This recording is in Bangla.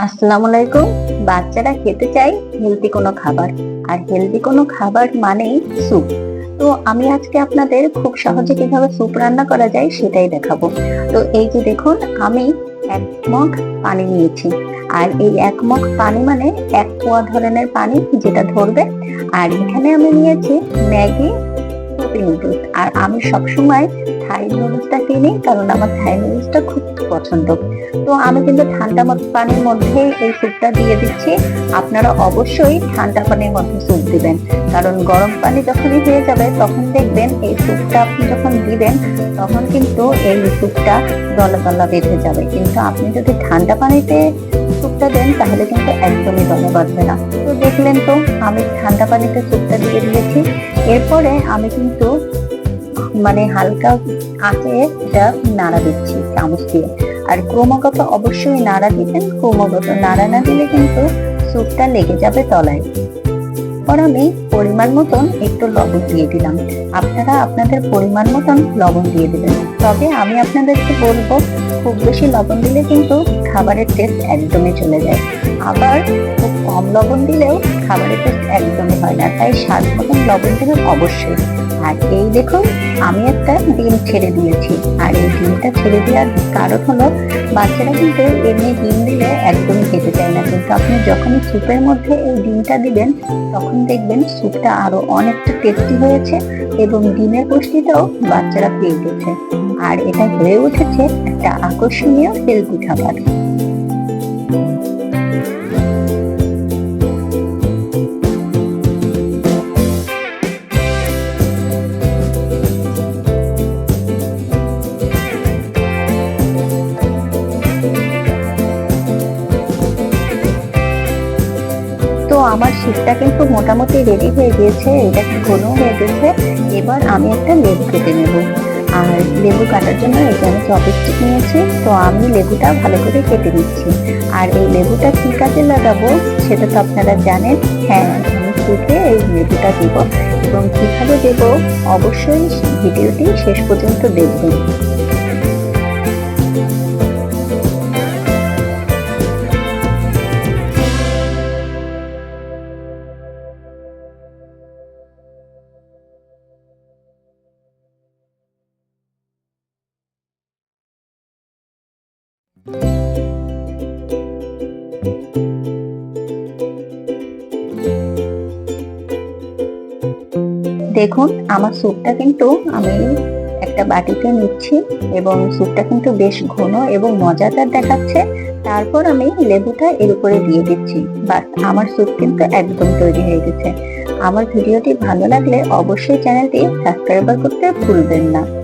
আসসালামু আলাইকুম। বাচ্চারা খেতে চায় হেলদি কোনো খাবার। আর হেলদি কোনো খাবার মানেই স্যুপ তো আমি আজকে আপনাদের খুব সহজে কীভাবে স্যুপ রান্না করা যায় সেটাই দেখাবো। তো এই যে দেখুন, আমি এক মগ পানি নিয়েছি। আর এই এক মগ পানি মানে এক পোয়া ধরনের পানি যেটা ধরবে। আর এখানে আমি নিয়েছি ম্যাগি সুপি নুডলস আর আমি সবসময় থাই নুডলসটা কিনি কারণ আমার থাই নুডলসটা খুব পছন্দ। তো আমি কিন্তু ঠান্ডা পানির মধ্যে এই স্যুপটা দিয়ে দিচ্ছি। আপনারা অবশ্যই ঠান্ডা পানির মধ্যে স্যুপ দিবেন। কারণ গরম পানি যখনই হয়ে যাবে, তখন দেখবেন এই স্যুপটা আপনি যখন দিবেন, তখন কিন্তু এই স্যুপটা দলা দলা বেঁধে যাবে। কিন্তু আপনি যদি ঠান্ডা পানিতে স্যুপটা দেন, তাহলে কিন্তু একদমই দমে বাঁধবে না। তো দেখলেন তো, আমি ঠান্ডা পানিতে স্যুপটা দিয়ে দিয়েছি। এরপরে আমি কিন্তু মানে হালকা আঁচে এটা নাড়া দিচ্ছি চামচ দিয়ে। আর ক্রমাগত অবশ্যই নাড়া দিবেন, ক্রমাগত নাড়া না দিলে কিন্তু স্যুপটা লেগে যাবে তলায়। পর আমি পরিমাণ মতন একটু লবণ দিয়ে দিলাম। আপনারা আপনাদের পরিমাণ মতন লবণ দিয়ে দিবেন। তবে আমি আপনাদেরকে বলব, খুব বেশি লবণ দিলে কিন্তু খাবারের টেস্ট একদমই চলে যায়। আবার খুব কম লবণ দিলেও খাবারের টেস্ট একদমই হয় না। তাই স্বাদ মতন লবণ দেবেন অবশ্যই। আর এই দেখুন, আমি একটা ডিম ছেড়ে দিয়েছি। আর এই ডিমটা ছেড়ে দেওয়ার কারণ হলো, বাচ্চারা কিন্তু এমনি ডিম দিলে কিন্তু আপনি যখনই স্যুপের মধ্যে এই ডিমটা দিবেন, তখন দেখবেন স্যুপটা আরও অনেকটা টেস্টি হয়েছে এবং ডিমের পুষ্টিটাও বাচ্চারা পেয়ে গেছে আর এটা হয়ে উঠেছে একটা আকর্ষণীয় হেলদি খাবার। আমার শীতটা কিন্তু মোটামুটি রেডি হয়ে গিয়েছে, এটা ঘন হয়ে গেছে। এবার আমি একটা লেবু কেটে নেব। আর লেবু কাটার জন্য এটা আমি চপস্টিক নিয়েছি, তো আমি লেবুটা ভালো করে কেটে নিচ্ছি। আর এই লেবুটা কি কাজে লাগাবো, সেটা তো আপনারা জানেন। হ্যাঁ আমি শুকে এই লেবুটা দেবো। এবং কীভাবে দেবো, অবশ্যই ভিডিওটি শেষ পর্যন্ত দেখবেন। দেখুন, আমার স্যুপটা কিন্তু আমি একটা বাটিতে নিচ্ছি এবং স্যুপটা কিন্তু বেশ ঘন এবং মজাদার দেখাচ্ছে। তারপর আমি লেবুটা এর উপরে দিয়ে দিচ্ছি। বাস আমার স্যুপ কিন্তু একদম তৈরি হয়ে গেছে। আমার ভিডিওটি ভালো লাগলে অবশ্যই চ্যানেলটি সাবস্ক্রাইব করতে ভুলবেন না।